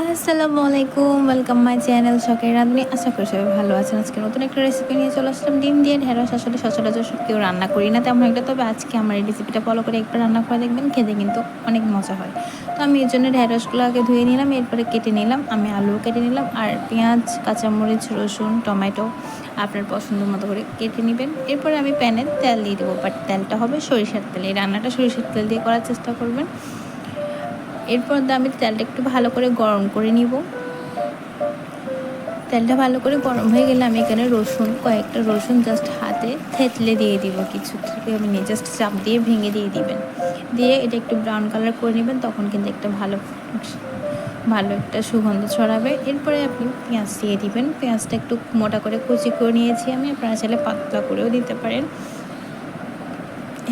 আসসালামু আলাইকুম welcome my channel শখের রাঁধুনি। আশা করি সবাই ভালো আছেন। আজকে নতুন একটা রেসিপি নিয়ে চলে আসলাম। ডিম দিয়ে ঢেঁড়স, আসলে সচরাচর কেউ রান্না করি না, তেমন একটা। তবে আজকে আমার এই রেসিপিটা ফলো করে একবার রান্না করে দেখবেন, খেতে কিন্তু অনেক মজা হয়। তো আমি এর জন্য ঢেঁড়সগুলো আগে ধুয়ে নিলাম, এরপরে কেটে নিলাম। আমি আলু কেটে নিলাম, আর পেঁয়াজ, কাঁচামরিচ, রসুন, টমেটো আপনার পছন্দ মতো করে কেটে নেবেন। এরপরে আমি প্যানে তেল দিয়ে দেবো বাট তেলটা হবে সরিষার তেল। এই রান্নাটা সরিষার তেল দিয়ে করার চেষ্টা করবেন। এরপর আমি তেলটা একটু ভালো করে গরম করে নিব। তেলটা ভালো করে গরম হয়ে গেলে আমি এখানে রসুন, কয়েকটা রসুন জাস্ট হাতে থেতলে দিয়ে দিব কিছু আমি নিয়ে জাস্ট চাপ দিয়ে ভেঙে দিয়ে দিবেন। দিয়ে এটা একটু ব্রাউন কালার করে নেবেন, তখন কিন্তু একটা ভালো ভালো একটা সুগন্ধ ছড়াবে। এরপরে আপনি পেঁয়াজ দিয়ে দিবেন। পেঁয়াজটা একটু মোটা করে কুচি করে নিয়েছি আমি। আপনারা চাইলে পাতলা করেও দিতে পারেন।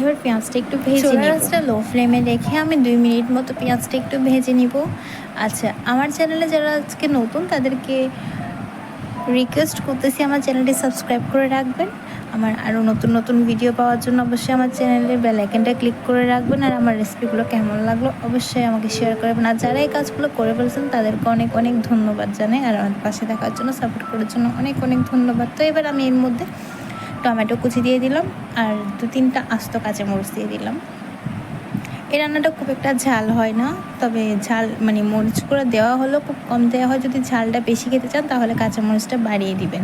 এবার পেঁয়াজটা একটু ভেজে পেঁয়াজটা লো ফ্লেমে রেখে আমি দুই মিনিট মতো পেঁয়াজটা একটু ভেজে নিব। আচ্ছা আমার চ্যানেলে যারা আজকে নতুন তাদেরকে রিকোয়েস্ট করতেছি আমার চ্যানেলটি সাবস্ক্রাইব করে রাখবেন। আমার আরও নতুন নতুন ভিডিও পাওয়ার জন্য অবশ্যই আমার চ্যানেলের বেল আইকনটা ক্লিক করে রাখবেন। আর আমার রেসিপিগুলো কেমন লাগল অবশ্যই আমাকে শেয়ার করবেন। আর যারা এই কাজগুলো করে ফেলছেন তাদেরকে অনেক অনেক ধন্যবাদ জানাই। আর আমার পাশে থাকার জন্য সাপোর্ট করার জন্য অনেক অনেক ধন্যবাদ। তো এবার আমি এর মধ্যে টমেটো কুচি দিয়ে দিলাম আর দু তিনটা আস্ত কাঁচামরিচ দিয়ে দিলাম। এই রান্নাটা খুব একটা ঝাল হয় না, তবে ঝাল মানে মরিচ করে দেওয়া হলেও খুব কম দেওয়া হয়। যদি ঝালটা বেশি খেতে চান তাহলে কাঁচামরিচটা বাড়িয়ে দিবেন।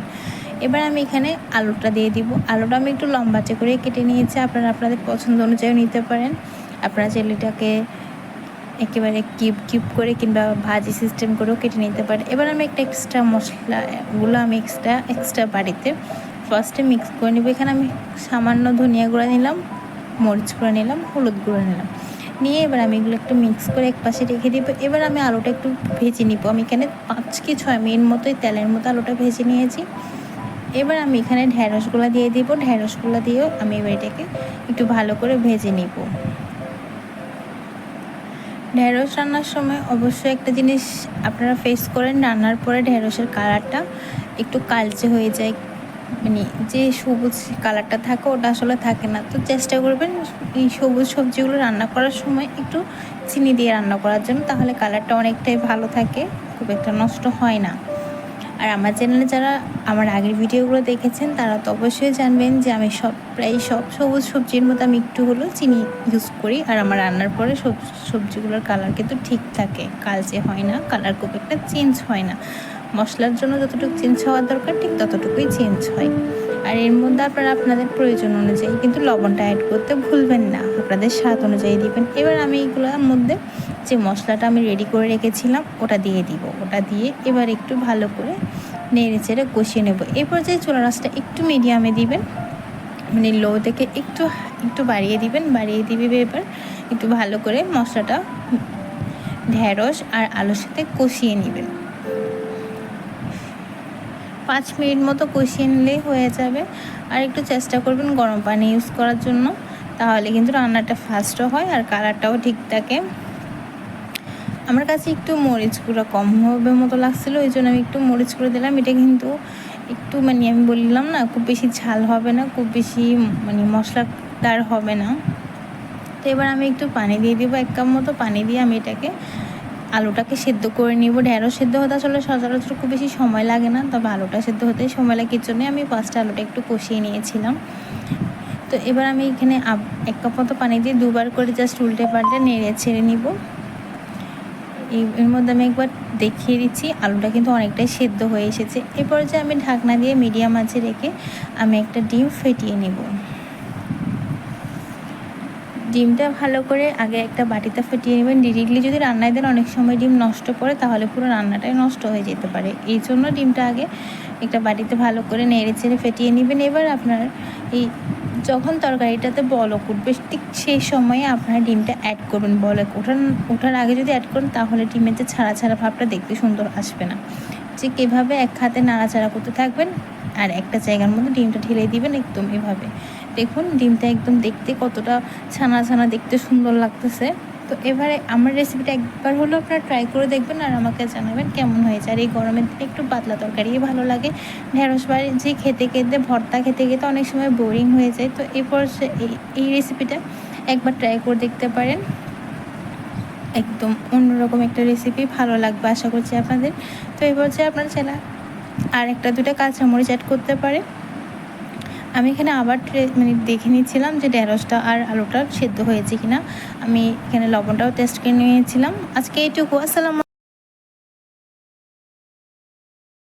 এবার আমি এখানে আলুটা দিয়ে দিব। আলুটা আমি একটু লম্বাচে করে কেটে নিয়েছি। আপনারা আপনাদের পছন্দ অনুযায়ী নিতে পারেন। আপনারা চেলিটাকে একেবারে কিউব কিউব করে কিংবা ভাজি সিস্টেম করেও কেটে নিতে পারেন। এবার আমি একটা এক্সট্রা মশলাগুলো আমি এক্সট্রা এক্সট্রা বাড়িতে ফার্স্টে মিক্স করে নেব। এখানে আমি সামান্য ধনিয়া গুঁড়া নিলাম, মরিচ গুঁড়া নিলাম, হলুদ গুঁড়া নিলাম। নিয়ে এবার আমি এগুলো একটু মিক্স করে এক পাশে রেখে দিব। এবার আমি আলুটা একটু ভেজে নিব। আমি এখানে পাঁচ কি ছয় মিনিট মতোই তেলের মতো আলুটা ভেজে নিয়েছি। এবার আমি এখানে ঢ্যাঁড়সগুলো দিয়ে দিব। ঢ্যাঁড়সগুলো দিয়েও আমি এবার এটাকে একটু ভালো করে ভেজে নিব। ঢেঁড়স রান্নার সময় অবশ্যই একটা জিনিস আপনারা ফেস করেন, রান্নার পরে ঢেঁড়সের কালারটা একটু কালচে হয়ে যায় মানে যে সবুজ কালারটা থাকে, ওটা আসলে থাকে না। তো চেষ্টা করবেন এই সবুজ সবজিগুলো রান্না করার সময় একটু চিনি দিয়ে রান্না করার জন্য, তাহলে কালারটা অনেকটাই ভালো থাকে, খুব একটা নষ্ট হয় না। আর আমার চ্যানেলে যারা আমার আগের ভিডিওগুলো দেখেছেন, তারা তো অবশ্যই জানবেন যে আমি সব, প্রায় সব সবুজ সবজির মতো আমি একটু হলেও চিনি ইউজ করি, আর আমার রান্নার পরে সব সবজিগুলোর কালার কিন্তু ঠিক থাকে। কালচে হয় না কালার খুব একটা চেঞ্জ হয় না। মশলার জন্য যতটুকু চেঞ্জ হওয়ার দরকার, ঠিক ততটুকুই চেঞ্জ হয়। আর এর মধ্যে আপনারা আপনাদের প্রয়োজন অনুযায়ী কিন্তু লবণটা অ্যাড করতে ভুলবেন না। আপনাদের স্বাদ অনুযায়ী দিবেন। এবার আমি এইগুলোর মধ্যে যে মশলাটা আমি রেডি করে রেখেছিলাম, ওটা দিয়ে দিব। ওটা দিয়ে এবার একটু ভালো করে নেড়ে চেড়ে কষিয়ে নেব। এই পর্যায়ে চোলা রাসটা একটু মিডিয়ামে দিবেন। মানে লো থেকে একটু একটু বাড়িয়ে দিবেন। বাড়িয়ে দিবে এবার একটু ভালো করে মশলাটা ঢ্যাঁড়স আর আলুর সাথে কষিয়ে নেবেন। পাঁচ মিনিট মতো কষিয়ে নিলেই হয়ে যাবে। আর একটু চেষ্টা করবেন গরম পানি ইউজ করার জন্য। তাহলে কিন্তু রান্নাটা ফাস্টও হয় আর কালারটাও ঠিক থাকে। আমার কাছে একটু মরিচ গুঁড়ো কম হবে মতো লাগছিল, ওই জন্য আমি একটু মরিচ করে দিলাম। এটা কিন্তু একটু মানে আমি বললাম না, খুব বেশি ঝাল হবে না, খুব বেশি মানে মশলাদার হবে না। তো এবার আমি একটু পানি দিয়ে দিব, এক কাপ মতো পানি দিয়ে আমি এটাকে আলুটাকে সেদ্ধ করে নিব। ঢেঁড়স সেদ্ধ হতে আসলে সচরাচর খুব বেশি সময় লাগে না, তবে আলুটা সেদ্ধ হতে সময় লাগে। এর জন্যই আমি পাঁচটা আলুটা একটু কষিয়ে নিয়েছিলাম। তো এবার আমি এখানে এক কাপ মতো পানি দিয়ে দুবার করে জাস্ট উল্টে পাল্টে নেড়ে ছেড়ে নিব। এর মধ্যে আমি একবার দেখিয়ে দিচ্ছি, আলুটা কিন্তু অনেকটাই সেদ্ধ হয়ে এসেছে। এরপর যে আমি ঢাকনা দিয়ে মিডিয়াম আঁচে রেখে আমি একটা ডিম ফেটিয়ে নেব। ডিমটা ভালো করে আগে একটা বাটিতে ফেটিয়ে নেবেন। ডিরেক্টলি যদি রান্নায় দেন, অনেক সময় ডিম নষ্ট করে তাহলে পুরো রান্নাটাই নষ্ট হয়ে যেতে পারে। এই জন্য ডিমটা আগে একটা বাটিতে ভালো করে নেড়ে চেড়ে ফেটিয়ে নেবেন। এবার আপনার এই যখন তরকারিটাতে বলক উঠবে, ঠিক সেই সময়ে আপনারা ডিমটা অ্যাড করবেন। বলক ওঠার ওঠার আগে যদি অ্যাড করেন, তাহলে ডিমের যে ছাড়া ছাড়া ভাবটা দেখতে সুন্দর আসবে না। যে কীভাবে এক হাতে নাড়াচাড়া করতে থাকবেন, আর একটা জায়গার মধ্যে ডিমটা ঢেলে দিবেন একদম এভাবে। দেখুন, ডিমটা একদম দেখতে কতটা ছানা ছানা, দেখতে সুন্দর লাগতেছে। তো এবারে আমার রেসিপিটা একবার হলেও আপনারা ট্রাই করে দেখবেন আর আমাকে জানাবেন কেমন হয়েছে। আর এই গরমের দিনে একটু পাতলা তরকারি ভালো লাগে। ঢেঁড়স বাড়ি যে খেতে খেতে, ভর্তা খেতে খেতে অনেক সময় বোরিং হয়ে যায়। তো এরপর এই রেসিপিটা একবার ট্রাই করে দেখতে পারেন। একদম অন্যরকম একটা রেসিপি ভালো লাগবে আশা করছি আপনাদের। তো এই পর্যায়ে আপনার ছেলে আর একটা দুটো কাঁচামরিচ অ্যাড করতে পারে আমি এখানে আবার মানে দেখে নিয়েছিলাম যে ঢেঁড়সটা আর আলুটা সেদ্ধ হয়েছে কিনা। আমি এখানে লবণটাও টেস্ট করে নিয়েছিলাম। আজকে এইটুকু। আসসালাম